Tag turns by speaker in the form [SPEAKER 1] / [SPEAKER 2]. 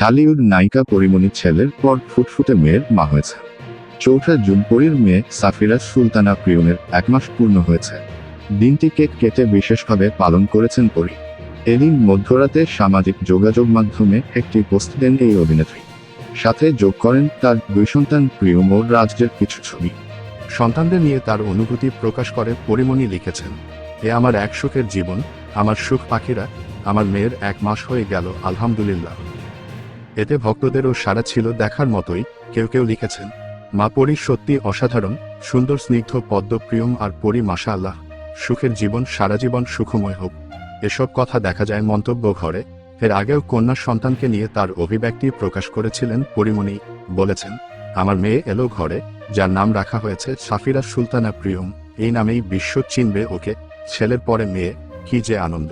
[SPEAKER 1] ঢালিউড নায়িকা পরিমণি ছেলের পর ফুটফুটে মেয়ের মা হয়েছে। চৌঠা জুন পরীর মেয়ে সাফিরা সুলতানা প্রিয়মের এক মাস পূর্ণ হয়েছে। দিনটি কেক কেটে বিশেষভাবে পালন করেছেন পরি। এদিন মধ্যরাতে সামাজিক যোগাযোগ মাধ্যমে একটি পোস্ট দেন এই অভিনেত্রী। সাথে যোগ করেন তার দুই সন্তান প্রিয়ম ও রাজ্যের কিছু ছবি।
[SPEAKER 2] সন্তানদের নিয়ে তার অনুভূতি প্রকাশ করে পরিমণি লিখেছেন, এ আমার এক সুখের জীবন, আমার সুখ পাখিরা, আমার মেয়ের এক মাস হয়ে গেল, আলহামদুলিল্লাহ। এতে ভক্তদেরও সারা ছিল দেখার মতোই, কেউ কেউ লিখেছেন, মা পরি সত্যি অসাধারণ, সুন্দর স্নিগ্ধ পদ্ম প্রিয়ম আর পরি মাশা আল্লাহ, সুখের জীবন, সারা জীবন সুখময় হোক। এসব কথা দেখা যায় মন্তব্য ঘরে, এর আগেও কন্যা সন্তানকে নিয়ে তার অভিব্যক্তি প্রকাশ করেছিলেন পরিমণি, বলেছেন, আমার মেয়ে এলো ঘরে, যার নাম রাখা হয়েছে সাফিরা সুলতানা প্রিয়ম, এই নামেই বিশ্ব চিনবে ওকে, ছেলের পরে মেয়ে, কি যে আনন্দ